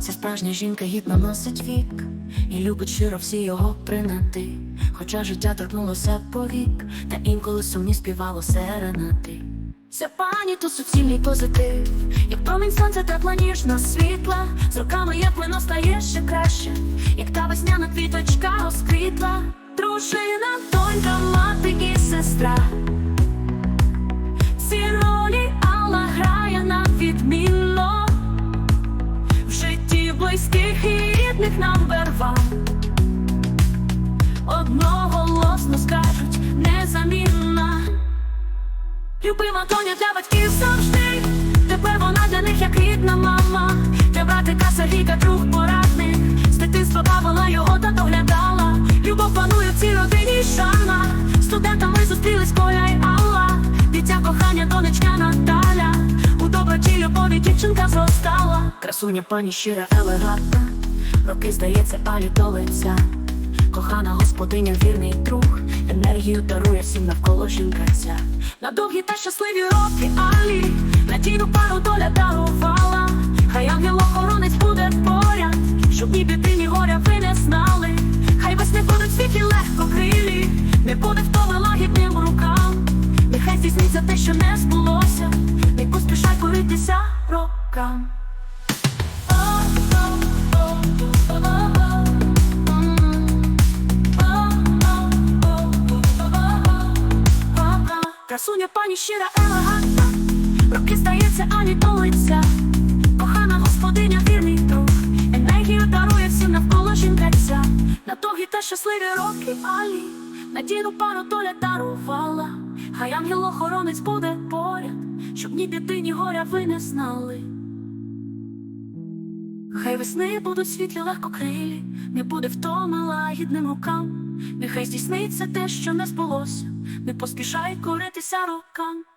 Справжня жінка гідно носить вік і любить щиро всі його принати. Хоча життя торкнулося повік, та інколи сумні співало серенати. Ця пані то суцільний позитив, як промінь сонця тепла ніжна світла. З роками як вино стає ще краще, як та весняна квіточка розквітла. Дружина, донька, мати і сестра. Близьких і рідних нам one Одноголосно скажуть незамінна. Любима доня для батьків завжди. Тепер вона для них як рідна мама. Для братика Сергійка друг дівчинка зростала. Красуня пані щира елегантна. Роки здається, палі до. Кохана господиня, вірний друг, енергію дарує всім навколо жінка ця. На довгі та щасливі роки Алі, надійну пару доля дарувала. Хай ангел-охоронець буде поряд, щоб ні біди, ні горя ви не знали. Хай вас не будуть світлі легко крилі, рокам. Красуня пані щира елегантна, роки здається, ані до лиця. Кохана господиня, вірний друг, енергію дарує всім навколо жінкаця. На довгі та щасливі роки Алі, надійну пару доля дарувала. Хай ангел-охоронець буде поряд, щоб ні біди, ні горя ви не знали. Хай весни будуть світлі легкокрилі, не буде втоми лагідним рукам. Нехай здійсниться те, що не збулося, не поспішай коритися рукам.